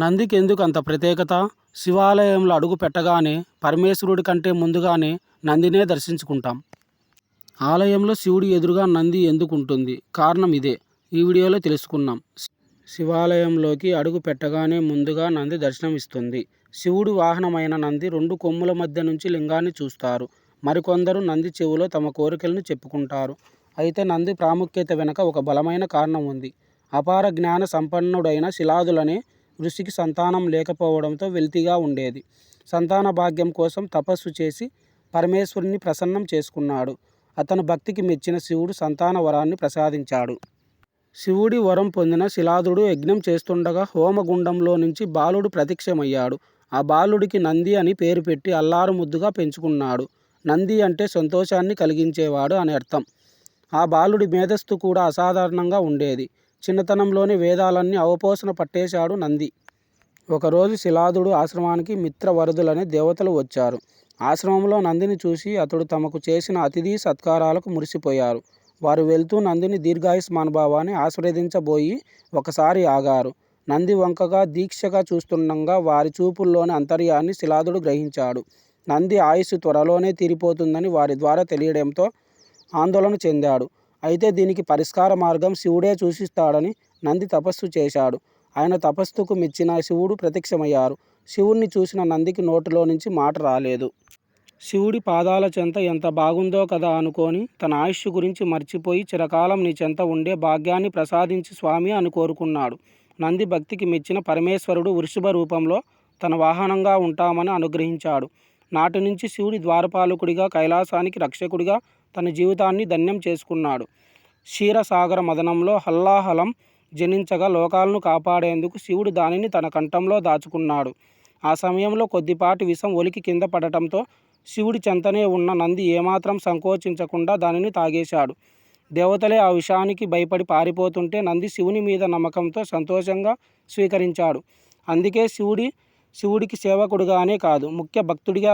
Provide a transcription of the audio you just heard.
నందికి ఎందుకు అంత ప్రత్యేకత? శివాలయంలో అడుగు పెట్టగానే పరమేశ్వరుడి కంటే ముందుగానే నందినే దర్శించుకుంటాం. ఆలయంలో శివుడి ఎదురుగా నంది ఎందుకు ఉంటుంది కారణం ఇదే. ఈ వీడియోలో తెలుసుకున్నాం శివాలయంలోకి అడుగు పెట్టగానే ముందుగా నంది దర్శనమిస్తుంది. శివుడి వాహనమైన నంది రెండు కొమ్ముల మధ్య నుంచి లింగాన్ని చూస్తారు. మరికొందరు నంది చెవులో తమ కోరికలను చెప్పుకుంటారు. అయితే నంది ప్రాముఖ్యత వెనుక ఒక బలమైన కారణం ఉంది. అపార జ్ఞాన సంపన్నుడైన శిలాదులనే ఋషికి సంతానం లేకపోవడంతో వెలితిగా ఉండేది. సంతాన భాగ్యం కోసం తపస్సు చేసి పరమేశ్వరుని ప్రసన్నం చేసుకున్నాడు. అతను భక్తికి మెచ్చిన శివుడు సంతాన వరాన్ని ప్రసాదించాడు. శివుడి వరం పొందిన శిలాదుడు యజ్ఞం చేస్తుండగా హోమగుండంలో నుంచి బాలుడు ప్రత్యక్షమయ్యాడు. ఆ బాలుడికి నంది అని పేరు పెట్టి అల్లారు ముద్దుగా పెంచుకున్నాడు. నంది అంటే సంతోషాన్ని కలిగించేవాడు అని అర్థం. ఆ బాలుడి మేధస్సు కూడా అసాధారణంగా ఉండేది. చిన్నతనంలోని వేదాలన్నీ అవపోసన పట్టేశాడు నంది. ఒకరోజు శిలాదుడు ఆశ్రమానికి మిత్రవరదులనే దేవతలు వచ్చారు. ఆశ్రమంలో నందిని చూసి అతడు తమకు చేసిన అతిథి సత్కారాలకు మురిసిపోయారు. వారు వెళ్తూ నందిని దీర్ఘాయుష్మానుభావాన్ని ఆశీర్వదించబోయి ఒకసారి ఆగారు. నంది వంకగా దీక్షగా చూస్తుండగా వారి చూపుల్లోని అంతర్యాన్ని శిలాదుడు గ్రహించాడు. నంది ఆయుస్సు త్వరలోనే తీరిపోతుందని వారి ద్వారా తెలియడంతో ఆందోళన చెందాడు. అయితే దీనికి పరిష్కార మార్గం శివుడే సూచిస్తాడని నంది తపస్సు చేశాడు. ఆయన తపస్సుకు మెచ్చిన శివుడు ప్రత్యక్షమయ్యారు. శివుణ్ణి చూసిన నందికి నోటిలో నుంచి మాట రాలేదు. శివుడి పాదాల చెంత ఎంత బాగుందో కదా అనుకొని తన ఆయుష్ గురించి మర్చిపోయి చిరకాలం నీ చెంత ఉండే భాగ్యాన్ని ప్రసాదించి స్వామి అని కోరుకున్నాడు. నంది భక్తికి మెచ్చిన పరమేశ్వరుడు వృషభ రూపంలో తన వాహనంగా ఉంటామని అనుగ్రహించాడు. నాటి నుంచి శివుడి ద్వారపాలకుడిగా కైలాసానికి రక్షకుడిగా తన జీవితాన్ని ధన్యం చేసుకున్నాడు. క్షీరసాగర మదనంలో హల్లాహలం జనించగా లోకాలను కాపాడేందుకు శివుడు దానిని తన కంఠంలో దాచుకున్నాడు. ఆ సమయంలో కొద్దిపాటి విషం ఒలికి కింద పడటంతో శివుడి చెంతనే ఉన్న నంది ఏమాత్రం సంకోచించకుండా దానిని తాగేశాడు. దేవతలే ఆ విషానికి భయపడి పారిపోతుంటే నంది శివుని మీద నమ్మకంతో సంతోషంగా స్వీకరించాడు. అందుకే శివుడి శివుడికి సేవకుడిగానే కాదు ముఖ్య భక్తుడిగా